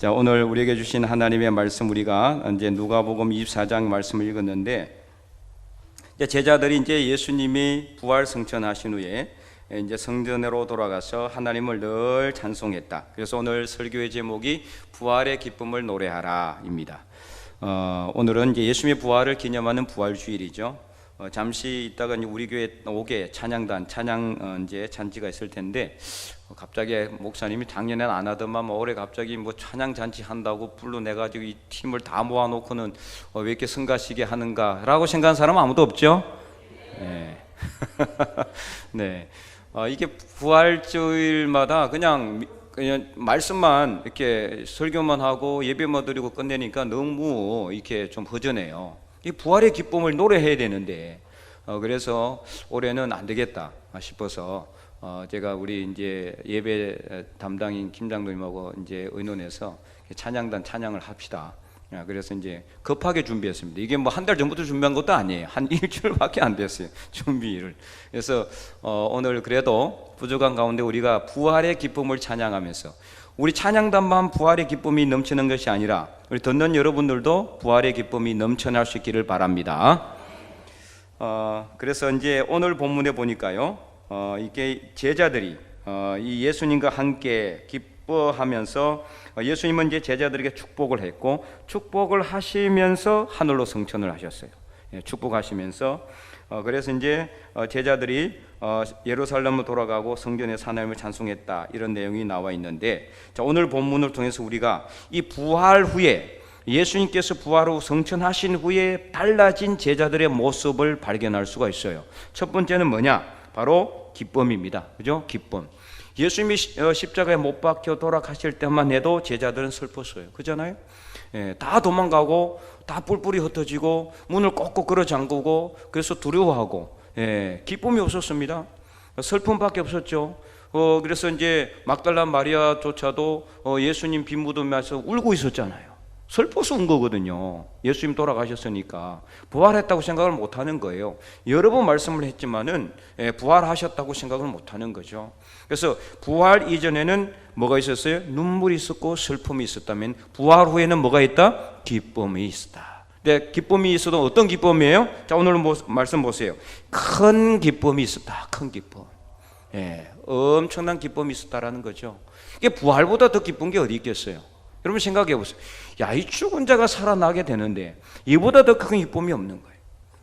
자, 오늘 우리에게 주신 하나님의 말씀 우리가 이제 누가복음 24장 말씀을 읽었는데 이제 제자들이 이제 예수님이 부활 성천하신 후에 이제 성전으로 돌아가서 하나님을 늘 찬송했다. 그래서 오늘 설교의 제목이 부활의 기쁨을 노래하라입니다. 어, 오늘은 이제 예수님의 부활을 기념하는 부활 주일이죠. 어, 잠시 있다가 이제 우리 교회 오게 찬양단 찬양 어, 이제 잔치가 있을 텐데 어, 갑자기 목사님이 작년엔 안 하더만 뭐 올해 갑자기 뭐 찬양 잔치 한다고 불러내 가지고 이 팀을 다 모아놓고는 어, 왜 이렇게 성가시게 하는가라고 생각하는 사람 은 아무도 없죠. 네. 네. 어, 이게 부활주일마다 그냥 미- 그냥 말씀만 이렇게 설교만 하고 예배만 드리고 끝내니까 너무 이렇게 좀 허전해요. 이 부활의 기쁨을 노래해야 되는데 어, 그래서 올해는 안 되겠다 싶어서 어, 제가 우리 이제 예배 담당인 김 장로님하고 이제 의논해서 찬양단 찬양을 합시다. 아, 그래서 이제 급하게 준비했습니다. 이게 뭐 한 달 전부터 준비한 것도 아니에요. 한 일주일밖에 안 됐어요. 준비를. 그래서 어, 오늘 그래도 부족한 가운데 우리가 부활의 기쁨을 찬양하면서 우리 찬양단만 부활의 기쁨이 넘치는 것이 아니라 우리 듣는 여러분들도 부활의 기쁨이 넘쳐날 수 있기를 바랍니다. 어, 그래서 이제 오늘 본문에 보니까요, 어, 이게 제자들이 어, 이 예수님과 함께 기뻐하면서 어, 예수님은 이제 제자들에게 축복을 했고 축복을 하시면서 하늘로 성천을 하셨어요. 예, 축복하시면서 어, 그래서 이제 어, 제자들이 어, 예루살렘으로 돌아가고 성전에 하나님을 찬송했다 이런 내용이 나와 있는데 자, 오늘 본문을 통해서 우리가 이 부활 후에 예수님께서 부활 후 성천하신 후에 달라진 제자들의 모습을 발견할 수가 있어요. 첫 번째는 뭐냐? 바로 기쁨입니다. 그죠? 기쁨. 예수님이 시- 어, 십자가에 못 박혀 돌아가실 때만 해도 제자들은 슬펐어요. 그잖아요? 예, 다 도망가고 다 뿔뿔이 흩어지고 문을 꼭꼭 걸어 잠그고 그래서 두려워하고 예, 기쁨이 없었습니다. 슬픔밖에 없었죠. 어, 그래서 이제 막달라 마리아조차도 어, 예수님 빈 무덤에서 울고 있었잖아요. 슬퍼서 운 거거든요. 예수님 돌아가셨으니까 부활했다고 생각을 못 하는 거예요. 여러 번 말씀을 했지만은 예, 부활하셨다고 생각을 못 하는 거죠. 그래서 부활 이전에는 뭐가 있었어요? 눈물이 있었고 슬픔이 있었다면 부활 후에는 뭐가 있다? 기쁨이 있었다. 근데 기쁨이 있어도 어떤 기쁨이에요? 자 오늘 뭐, 말씀 보세요. 큰 기쁨이 있었다. 큰 기쁨. 예, 엄청난 기쁨이 있었다라는 거죠. 이게 부활보다 더 기쁜 게 어디 있겠어요? 여러분 생각해 보세요. 야, 이 죽은 자가 살아나게 되는데 이보다 더 큰 기쁨이 없는 거예요.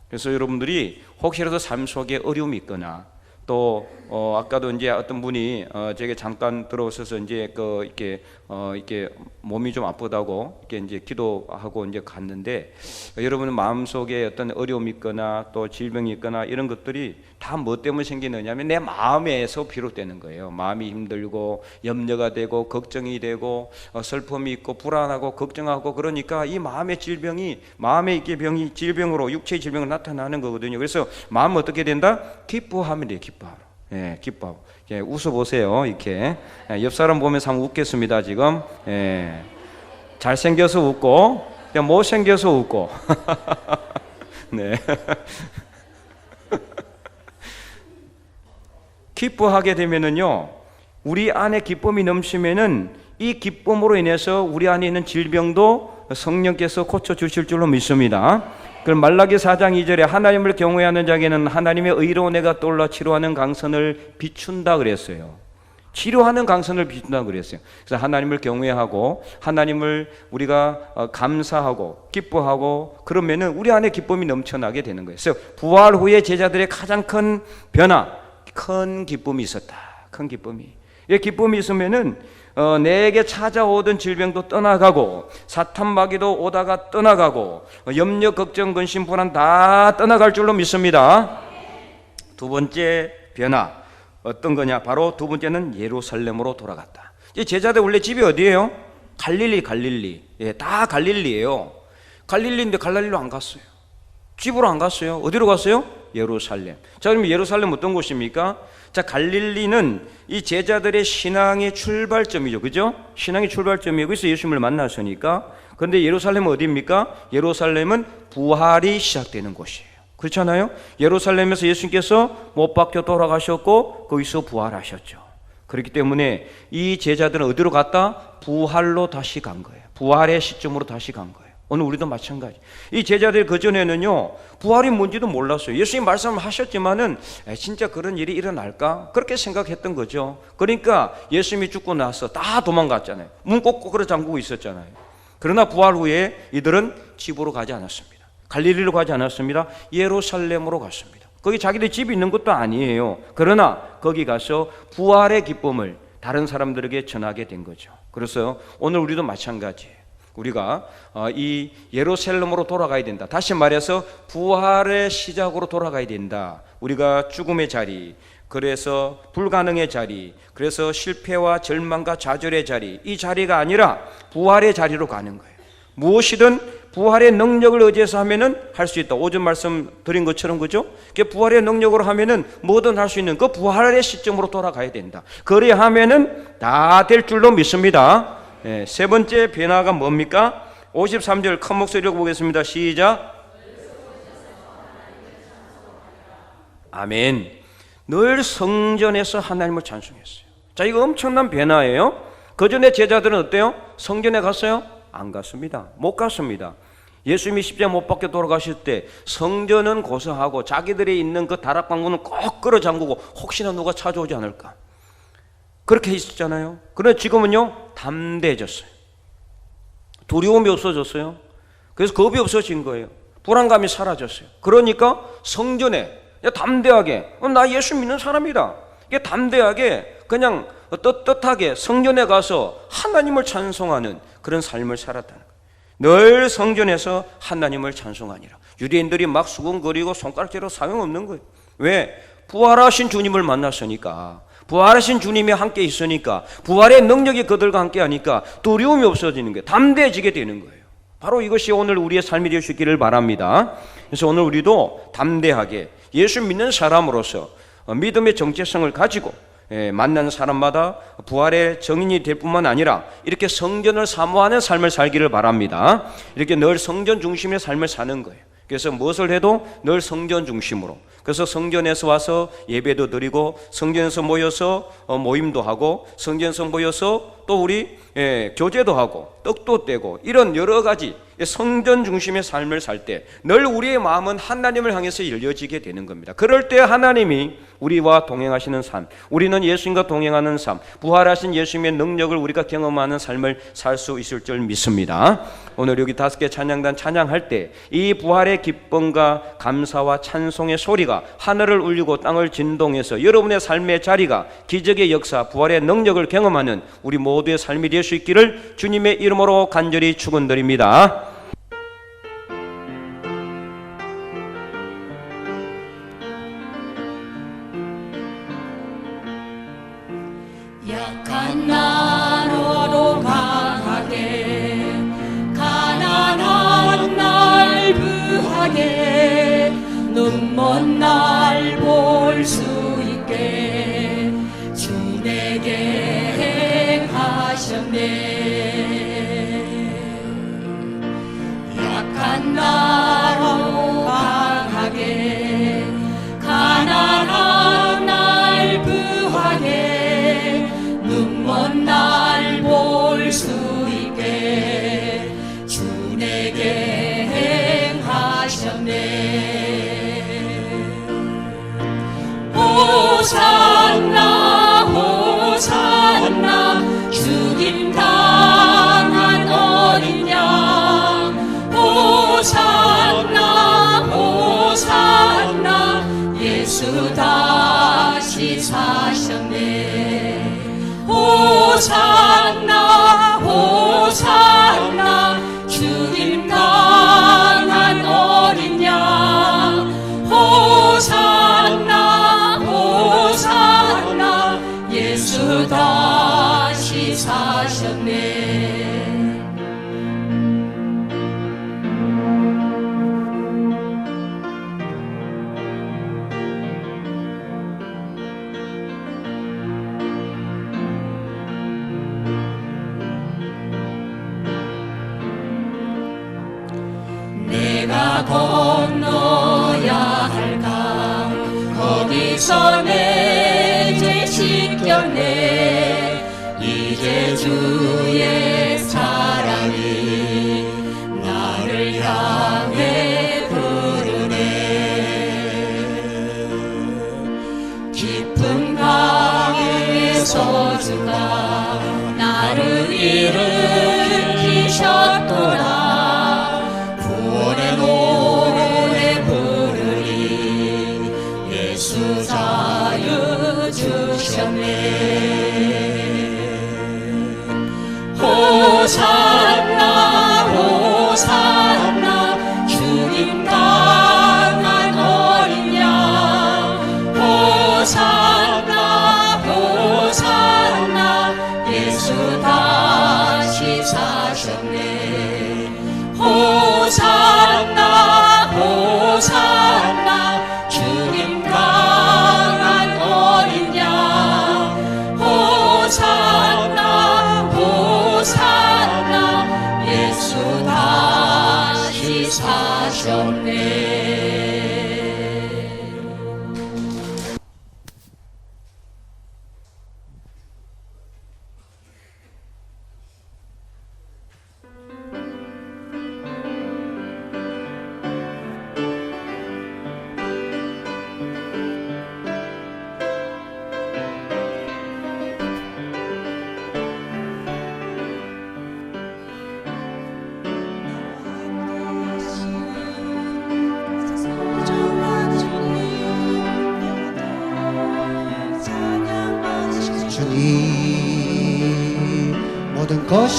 그래서 여러분들이 혹시라도 삶 속에 어려움이 있거나 또 어, 아까도 이제 어떤 분이 어, 제게 잠깐 들어오셔서 이제 그 이렇게 어, 이렇게 몸이 좀 아프다고 이렇게 이제 기도하고 이제 갔는데 여러분 마음 속에 어떤 어려움이 있거나 또 질병이 있거나 이런 것들이 다 뭐 때문에 생기느냐면 내 마음에서 비롯되는 거예요. 마음이 힘들고 염려가 되고 걱정이 되고 어, 슬픔이 있고 불안하고 걱정하고 그러니까 이 마음의 질병이 마음의 이게 병이 질병으로 육체의 질병으로 나타나는 거거든요. 그래서 마음 어떻게 된다? 기뻐하면 돼요. 기뻐하라. 예, 기뻐. 예, 웃어 보세요. 이렇게 예, 옆 사람 보면서 한번 웃겠습니다. 지금 예, 잘 생겨서 웃고 그냥 못 생겨서 웃고. 네. 기뻐하게 되면은요, 우리 안에 기쁨이 넘치면은 이 기쁨으로 인해서 우리 안에 있는 질병도 성령께서 고쳐 주실 줄로 믿습니다. 그럼 말라기 4장 2절에 하나님을 경외하는 자에게는 하나님의 의로운 애가 떠올라 치료하는 강선을 비춘다 그랬어요. 치료하는 강선을 비춘다 그랬어요. 그래서 하나님을 경외하고 하나님을 우리가 어, 감사하고 기뻐하고 그러면은 우리 안에 기쁨이 넘쳐나게 되는 거예요. 그래서 부활 후에 제자들의 가장 큰 변화, 큰 기쁨이 있었다. 큰 기쁨이. 이 기쁨이 있으면은 어, 내게 찾아오던 질병도 떠나가고 사탄 마귀도 오다가 떠나가고 어, 염려 걱정 근심 불안 다 떠나갈 줄로 믿습니다. 두 번째 변화 어떤 거냐? 바로 두 번째는 예루살렘으로 돌아갔다. 이 제자들 원래 집이 어디예요? 갈릴리, 갈릴리. 예, 다 갈릴리예요. 갈릴리인데 갈릴리로 안 갔어요. 집으로 안 갔어요. 어디로 갔어요? 예루살렘. 자, 그럼 예루살렘 어떤 곳입니까? 자, 갈릴리는 이 제자들의 신앙의 출발점이죠. 그죠? 신앙의 출발점이고, 그래서 예수님을 만났으니까. 그런데 예루살렘은 어디입니까? 예루살렘은 부활이 시작되는 곳이에요. 그렇잖아요? 예루살렘에서 예수님께서 못 박혀 돌아가셨고, 거기서 부활하셨죠. 그렇기 때문에 이 제자들은 어디로 갔다? 부활로 다시 간 거예요. 부활의 시점으로 다시 간 거예요. 오늘 우리도 마찬가지. 이 제자들 그 전에는요 부활이 뭔지도 몰랐어요. 예수님 말씀하셨지만은 에, 진짜 그런 일이 일어날까 그렇게 생각했던 거죠. 그러니까 예수님이 죽고 나서 다 도망갔잖아요. 문 꼭꼭 잠그고 있었잖아요. 그러나 부활 후에 이들은 집으로 가지 않았습니다. 갈릴리로 가지 않았습니다. 예루살렘으로 갔습니다. 거기 자기들 집이 있는 것도 아니에요. 그러나 거기 가서 부활의 기쁨을 다른 사람들에게 전하게 된 거죠. 그래서 오늘 우리도 마찬가지예요. 우리가 어, 이 예루살렘으로 돌아가야 된다. 다시 말해서 부활의 시작으로 돌아가야 된다. 우리가 죽음의 자리, 그래서 불가능의 자리, 그래서 실패와 절망과 좌절의 자리, 이 자리가 아니라 부활의 자리로 가는 거예요. 무엇이든 부활의 능력을 의지해서 하면은 할 수 있다. 오전 말씀 드린 것처럼 그죠? 그 부활의 능력으로 하면은 뭐든 할 수 있는 그 부활의 시점으로 돌아가야 된다. 그래야 하면은 다 될 줄로 믿습니다. 예, 세 번째 변화가 뭡니까? 53절 큰 목소리로 보겠습니다. 시작. 아멘. 늘 성전에서 하나님을 찬송했어요. 자, 이거 엄청난 변화예요. 그 전에 제자들은 어때요? 성전에 갔어요? 안 갔습니다. 못 갔습니다. 예수님이 십자가 못 박혀 돌아가실 때 성전은 고사하고 자기들이 있는 그 다락방문은 꼭 끌어 잠그고 혹시나 누가 찾아오지 않을까. 그렇게 있었잖아요. 그런데 지금은요, 담대해졌어요. 두려움이 없어졌어요. 그래서 겁이 없어진 거예요. 불안감이 사라졌어요. 그러니까 성전에 담대하게 어, 나 예수 믿는 사람이다. 이게 담대하게 그냥 떳떳하게 성전에 가서 하나님을 찬송하는 그런 삶을 살았다는 거예요. 늘 성전에서 하나님을 찬송하니라. 유대인들이 막 수근거리고 손가락질로 사용 없는 거예요. 왜? 부활하신 주님을 만났으니까. 부활하신 주님이 함께 있으니까 부활의 능력이 그들과 함께 하니까 두려움이 없어지는 거예요. 담대해지게 되는 거예요. 바로 이것이 오늘 우리의 삶이 되실 기를 바랍니다. 그래서 오늘 우리도 담대하게 예수 믿는 사람으로서 믿음의 정체성을 가지고 예, 만난 사람마다 부활의 정인이 될 뿐만 아니라 이렇게 성전을 사모하는 삶을 살기를 바랍니다. 이렇게 늘 성전 중심의 삶을 사는 거예요. 그래서 무엇을 해도 늘 성전 중심으로. 그래서 성전에서 와서 예배도 드리고 성전에서 모여서 어, 모임도 하고 성전에서 모여서 또 우리 예, 교제도 하고 떡도 떼고 이런 여러 가지 성전 중심의 삶을 살 때 늘 우리의 마음은 하나님을 향해서 열려지게 되는 겁니다. 그럴 때 하나님이 우리와 동행하시는 삶, 우리는 예수님과 동행하는 삶, 부활하신 예수님의 능력을 우리가 경험하는 삶을 살 수 있을 줄 믿습니다. 오늘 여기 다섯 개 찬양단 찬양할 때 이 부활의 기쁨과 감사와 찬송의 소리가 하늘을 울리고 땅을 진동해서 여러분의 삶의 자리가 기적의 역사, 부활의 능력을 경험하는 우리 모두의 삶이 될 수 있기를 주님의 이름으로 간절히 축원드립니다. 호산나 호산나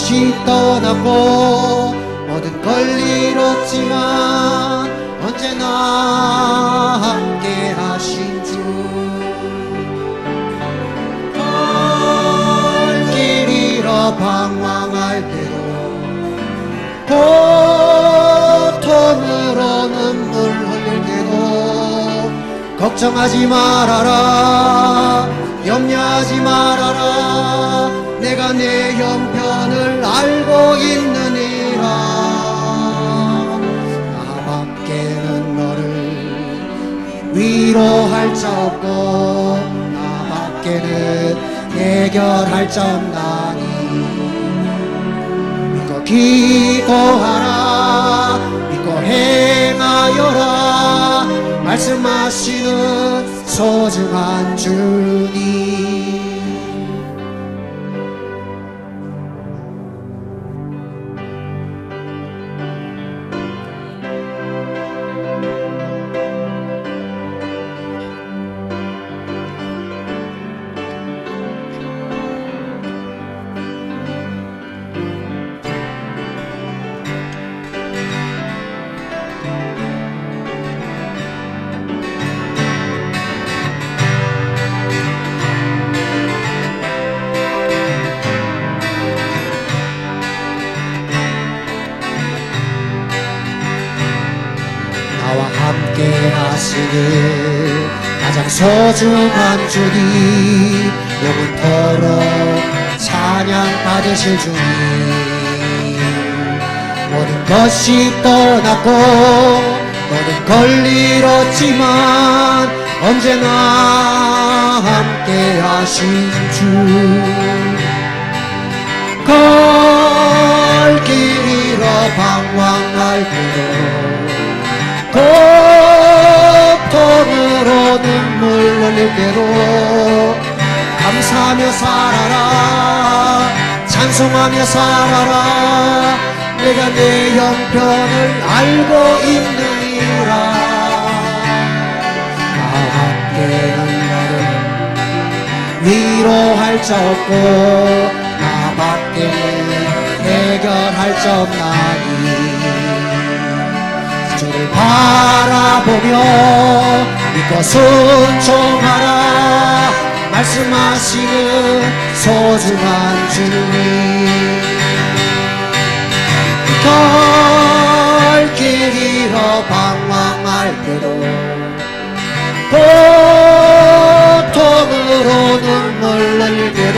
것이 떠나고 모든 걸 잃었지만 언제나 함께 하신 주. 갈길 잃어 방황할 때도 고통으로 눈물 흘릴 때도 걱정하지 말아라 염려하지 말아라 내가 내 형편을 알고 있느니라. 나밖에는 너를 위로할 자 없고 나밖에는 해결할 자 없나니. 믿고 기도하라 믿고 행하여라. 말씀하시는 소중한 주님 소중한 주님 영원토록 찬양 받으실 주님. 모든 것이 떠났고 모든 걸 잃었지만 언제나 함께 하신 주. 걸길 잃어 방황할 때도 고통으로 눈물 흘릴 때도 감사하며 살아라 찬송하며 살아라. 내가 내 형편을 알고 있느니라. 나밖에는 너를 위로할 자 없고 나밖에 해결할 자 없나니 바라보며 믿고 순종하라 말씀하시는 소중한 주님. 걸길 잃어 방황할 때도 고통으로 눈물 흘릴 때도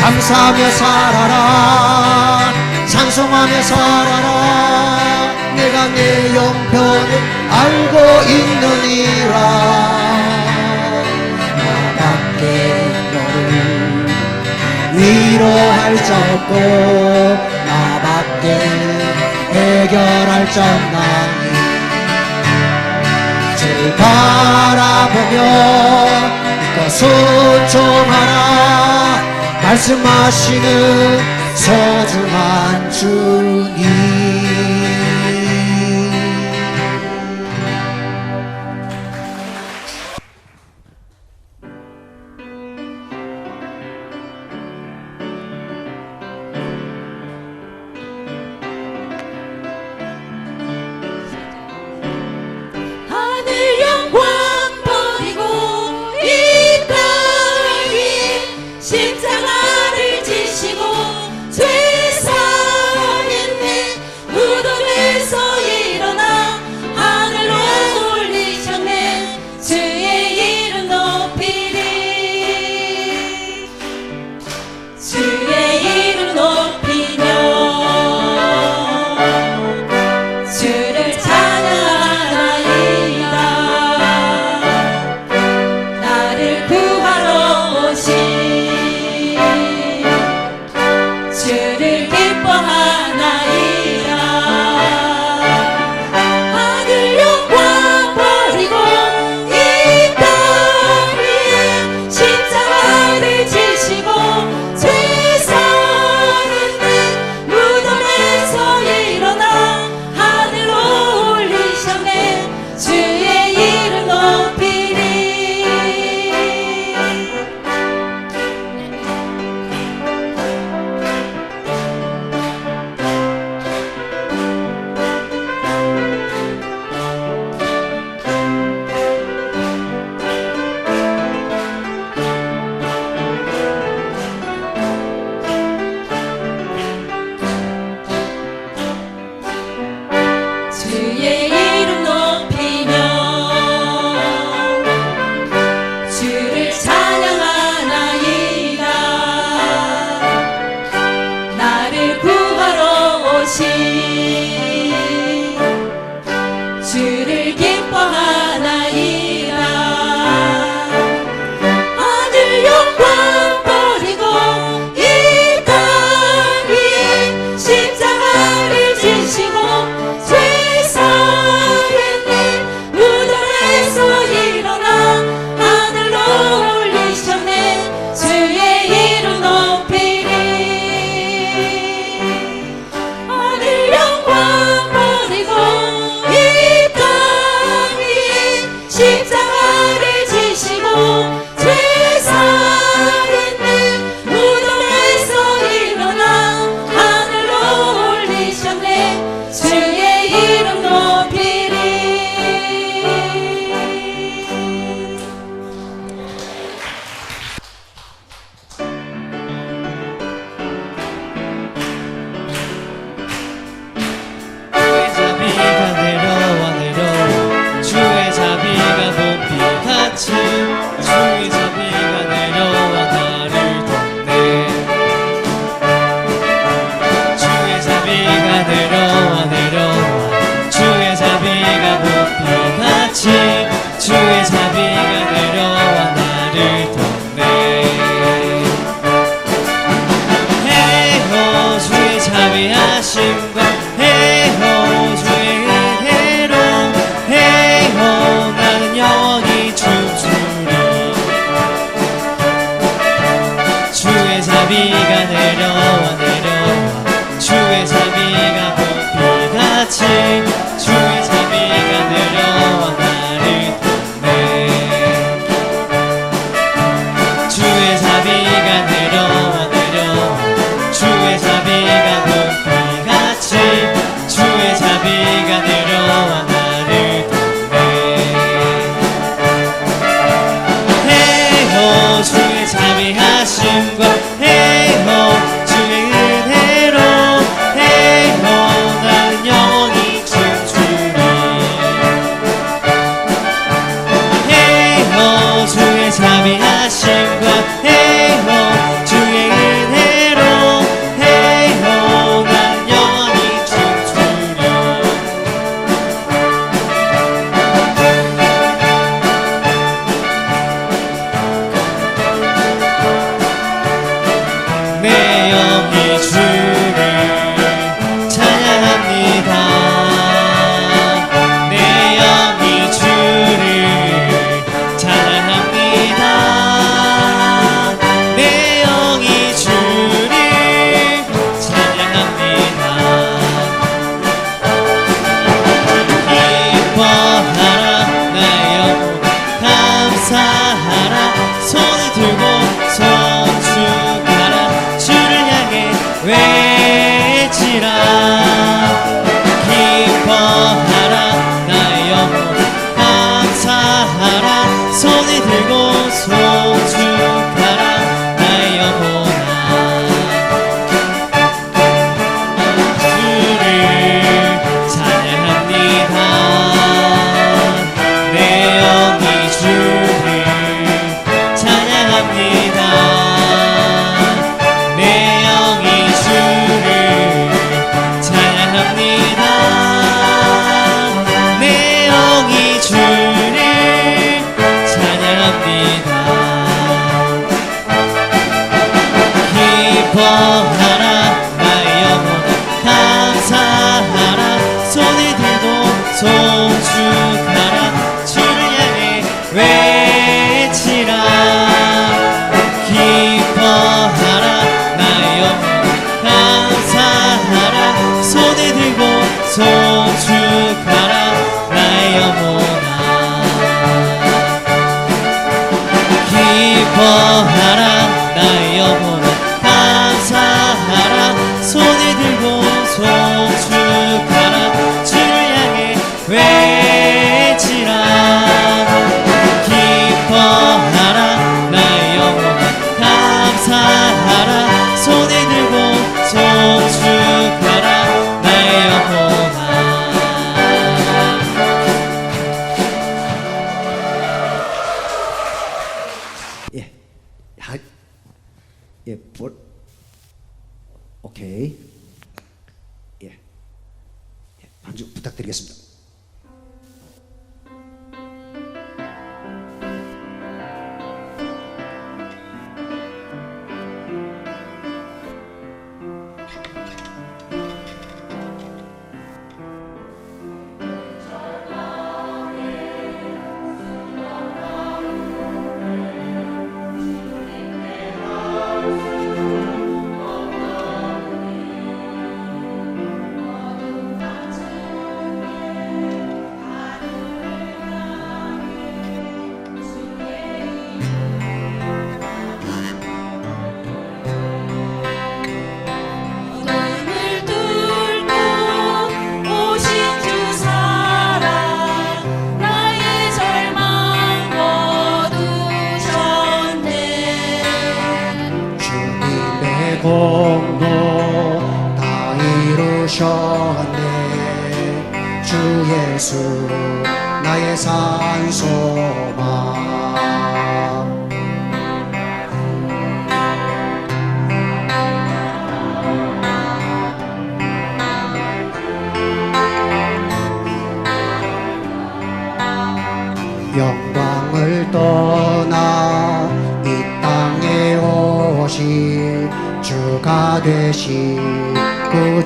감사하며 살아라 찬송하며 살아라 내가 내 형편을 알고 있느니라. 나밖에 너를 위로할 자 없고 나밖에 해결할 자 없나니. 주 바라보며 그 소통하라. 말씀하시는 소중한 주님.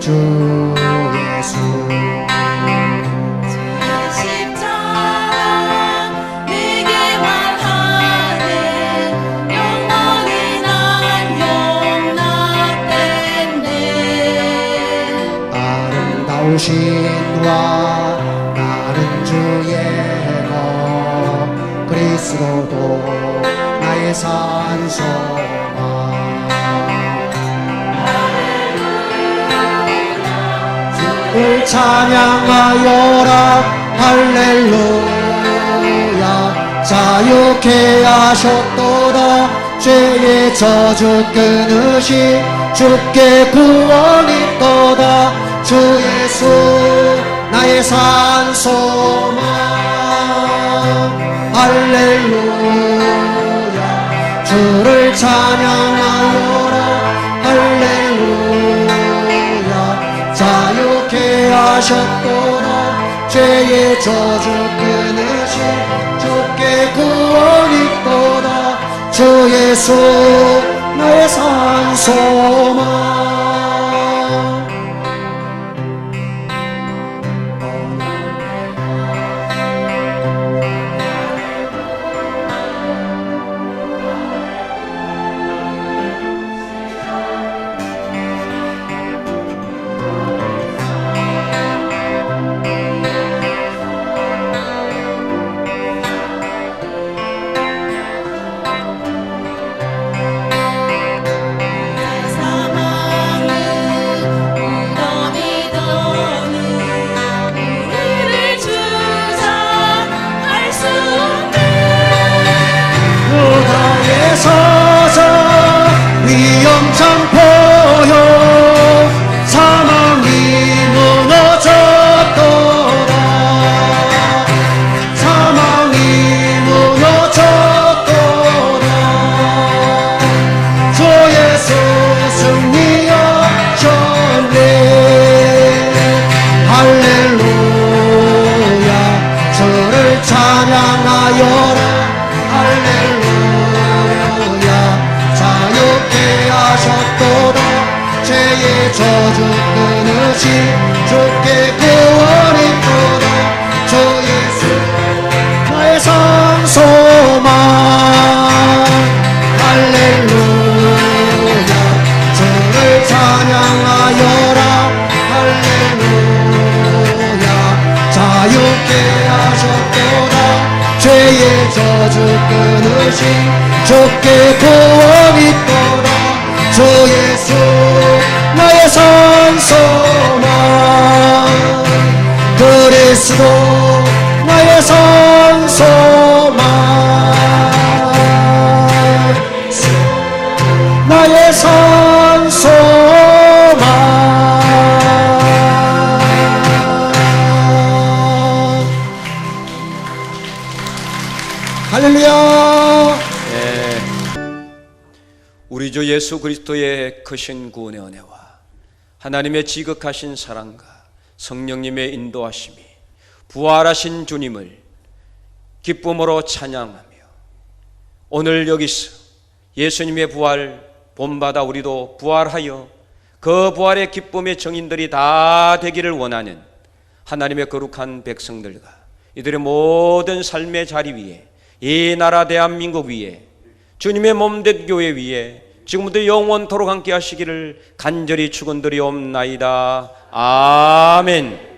rejoice. 찬양하여라. 할렐루야. 자유케 하셨도다. 죄의 저주 끊으시 죽게 구원이 떠다. 주 예수 나의 산소망 할렐루야. 주를 찬양하여 하셨도다 죄의 저주 끊으신 주께 구원 있도다. 주 예수 내 산소만 주 예수 나의 산소만 그리스도 나의 산소만 나의 산 예수 그리스도의 크신 구원의 은혜와 하나님의 지극하신 사랑과 성령님의 인도하심이 부활하신 주님을 기쁨으로 찬양하며 오늘 여기서 예수님의 부활 본받아 우리도 부활하여 그 부활의 기쁨의 정인들이 다 되기를 원하는 하나님의 거룩한 백성들과 이들의 모든 삶의 자리 위에 이 나라 대한민국 위에 주님의 몸된 교회 위에 지금부터 영원토록 함께 하시기를 간절히 축원드리옵나이다. 아멘.